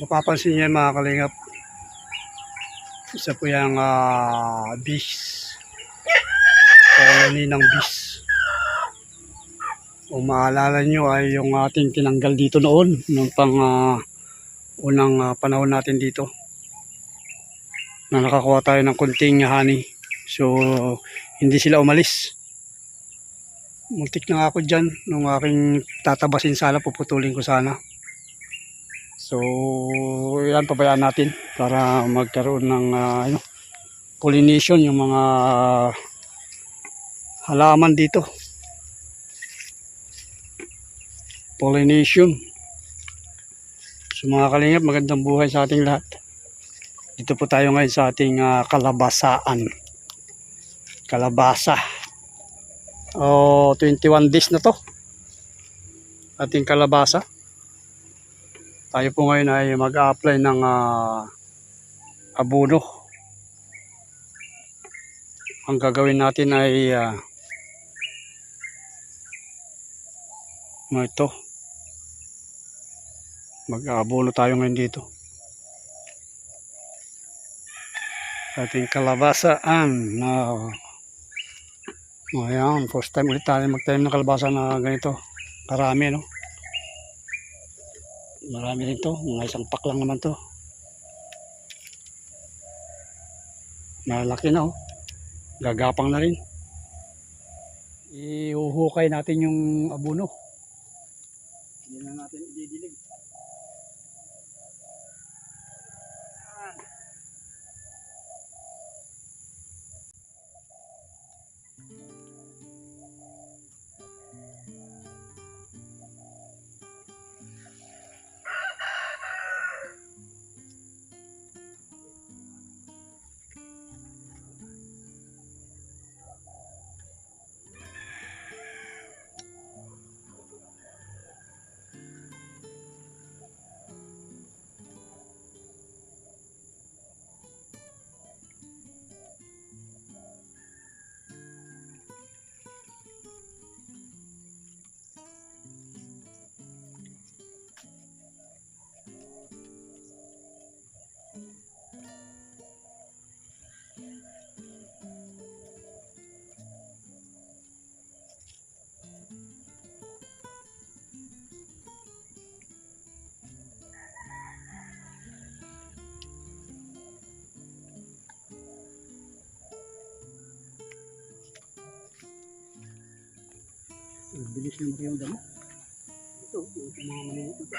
mapapansin niyo yan, mga kalingap. Isa po yung uh, bees. Colony ng bees. Kung maalala nyo ay yung ating tinanggal dito noon, nung pang ah, unang ah, panahon natin dito. Na nakakuha tayo ng kunting honey. So, hindi sila umalis. Muntik na ako dyan. Nung aking tatabasin sana, puputulin ko sana. So, yan pabayaan natin para magkaroon ng ah, ano, pollination yung mga halaman dito. Pollination. So mga kalingap, magandang buhay sa ating lahat. Dito po tayo ngayon sa ating ah, kalabasaan. Kalabasa. Oh, 21 days na to. Ating kalabasa. Tayo po ngayon ay mag-a-apply ng ah, abono. Ang gagawin natin ay ano ito. Mag-aabono tayo ngayon dito. Ating kalabasaan na Ayan, first time ulit tayo magtanim ng kalabasa na ganito. Karami, no? Marami rin to. Mga isang pack lang naman to. Malaki na, oh. Gagapang na rin. Ihuhukay natin yung abono. Hindi na natin ididilig. Bilis na yung damo. Ito, ito mga maliit na to.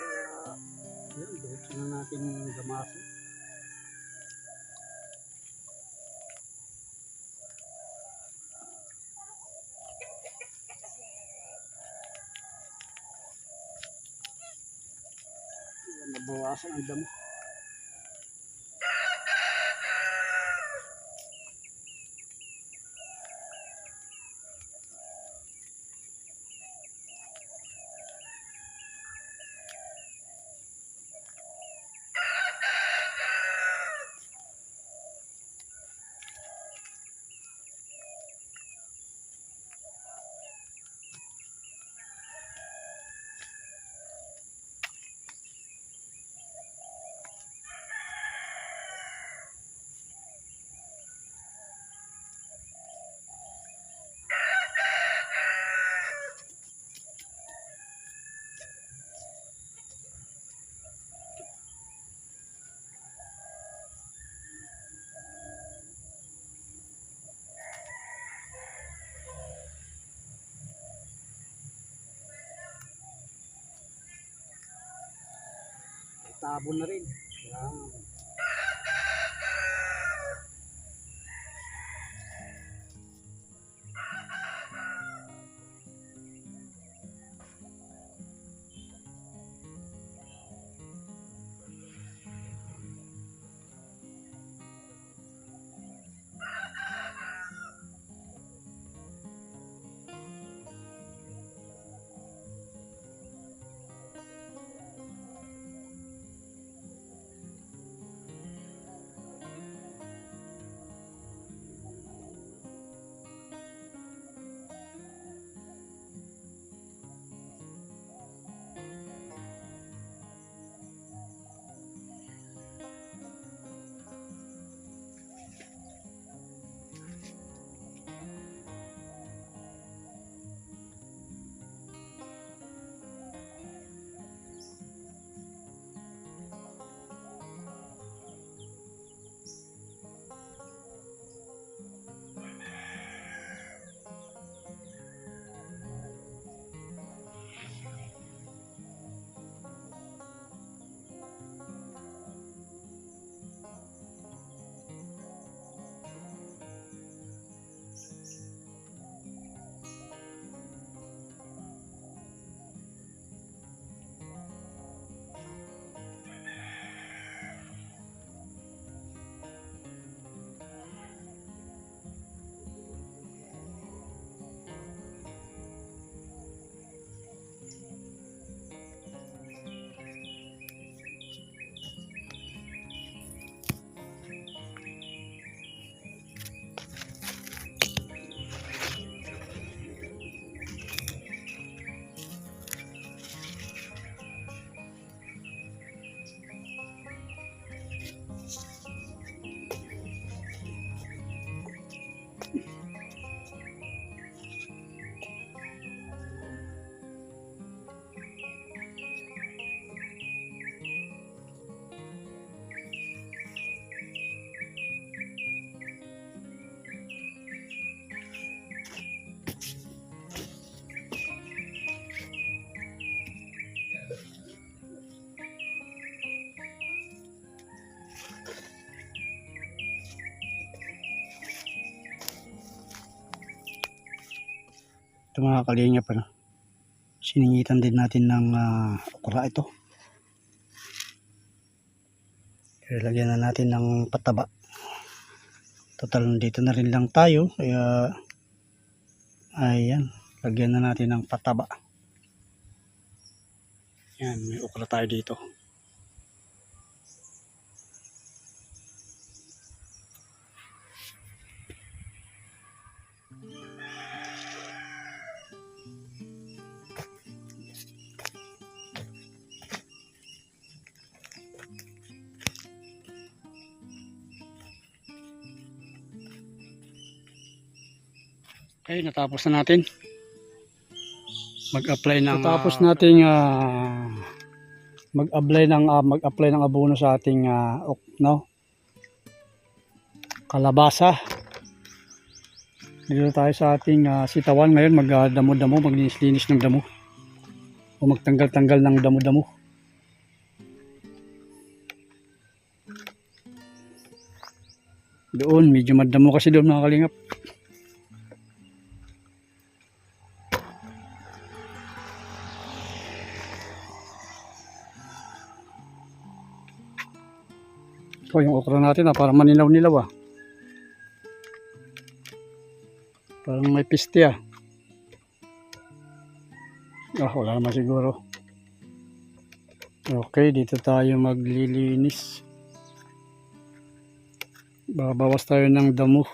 Kaya, yun, diretso na natin. Ayan, Nabawasan ang damo. Tabon na rin. Yan. Mga kalingap ano. Siningitan din natin ng ah, okra ito. Kaya lagyan na natin ng pataba. Total dito na rin lang tayo. Kaya ayan. Lagyan na natin ng pataba. Yan, may okra tayo dito. Okay, natapos na natin. Mag-apply ng natapos nating ah, mag-apply ng ah, mag-apply ng abono sa ating ah, ok- no kalabasa. Dito tayo sa ating ah, sitawan ngayon magdamo-damo, maglinis-linis ng damo. O magtanggal-tanggal ng damo-damo. Doon, medyo madamo kasi doon mga kalingap. Ito yung okra natin ah, parang manilaw-nilaw ah. Parang may piste ah. Ah, wala naman siguro. Okay, dito tayo maglilinis. Babawas tayo ng damo.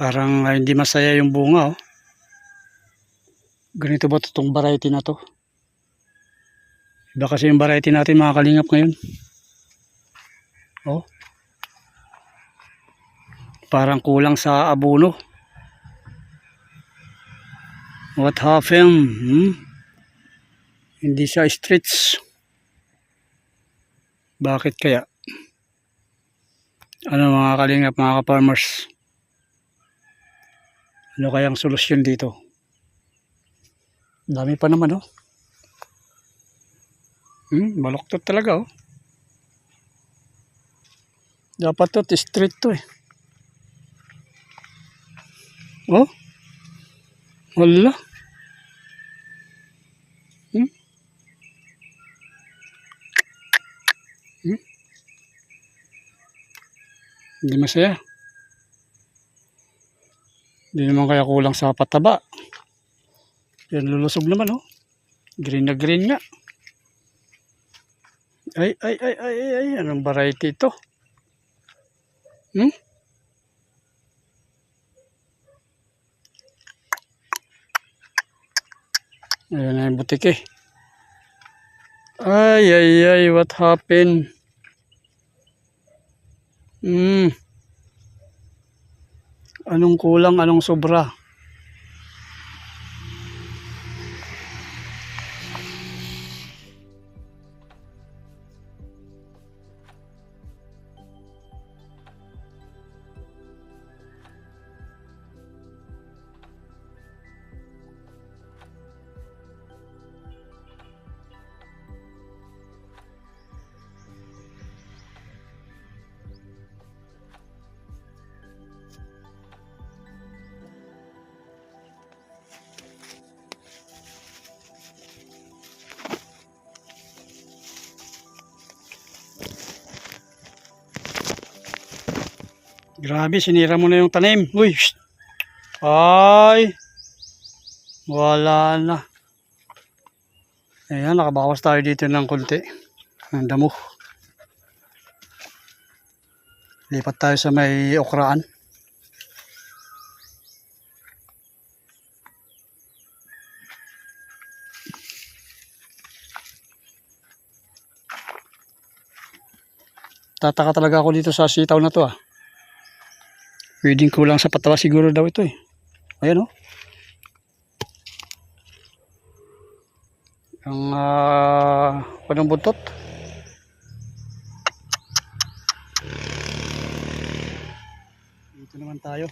Parang ah, hindi masaya yung bunga oh. Ganito ba itong variety na to? Iba kasi yung variety natin mga kalingap ngayon. Oh. Parang kulang sa abono. What happened? Hmm? Hindi siya stretch. Bakit kaya? Ano mga kalingap, mga ka-farmers? Ano kayang solusyon dito? Dami pa naman oh. Hmm, baloktot talaga oh. Dapat to straight to eh. Oh. Wala. Hmm? Hmm? Hindi masaya. Hindi naman kaya kulang sa pataba. Yan lulusog naman oh. Green na green nga. Ay, ay, ay, ay, ay, ay. Anong variety ito? Hmm? Ayan na yung butike. Ay, ay, ay, what happened? Hmm. Anong kulang, anong sobra? Grabe, sinira mo na yung tanim. Uy. Ay. Wala na. Ayan, nakabawas tayo dito ng konti. Ang damo. Lipat tayo sa may okraan. Tataka talaga ako dito sa sitaw na to ah. Pwedeng kulang sa patawa siguro daw ito eh. Ayan oh. Ang uh, panong buntot. Dito naman tayo.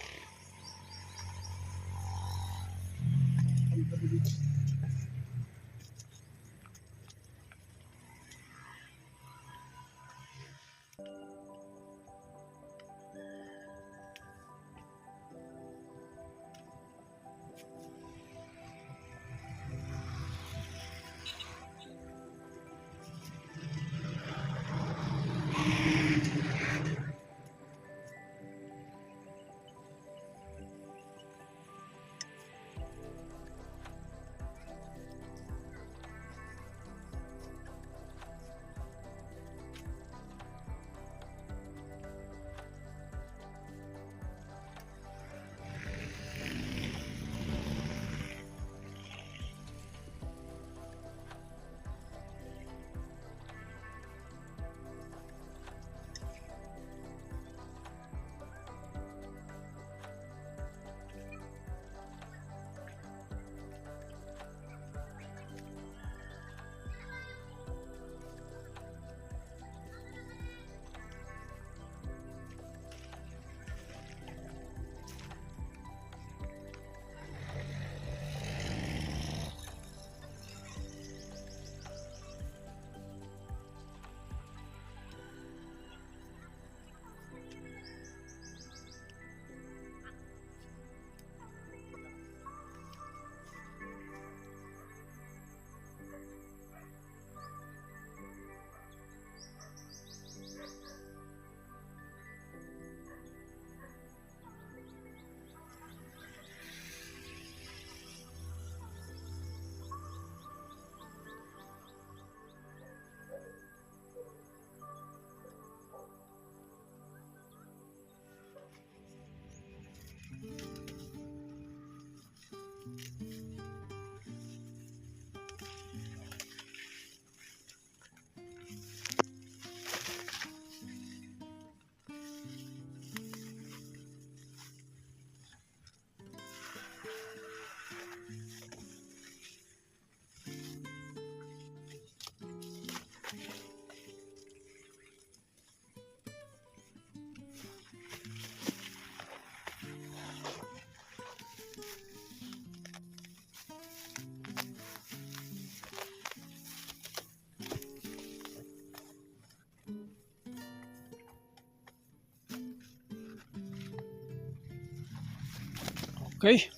Okay.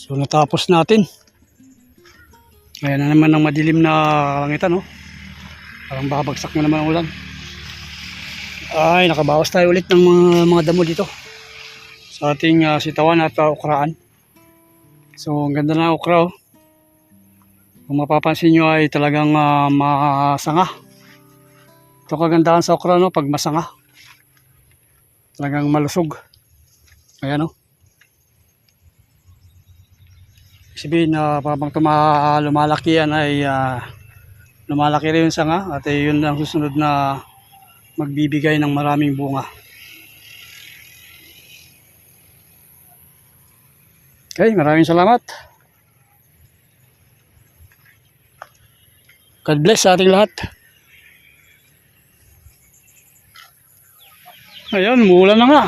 So natapos natin. Ayan na naman ang madilim na langitan, no? Parang babagsak na naman ang ulan. Ay, nakabawas tayo ulit ng mga, mga damo dito. Sa ating ah, sitawan at uh, ukraan. So, ang ganda na okra, oh. Kung mapapansin nyo ay talagang ah, masanga. Ito kagandahan sa okra, no? Pag masanga. Talagang malusog. Ayan, oh. Sabihin na habang tuma, lumalaki yan ay ah, lumalaki rin yung sanga at eh, yun ang susunod na magbibigay ng maraming bunga. Okay, maraming salamat. God bless sa ating lahat. Ayan, mula na nga.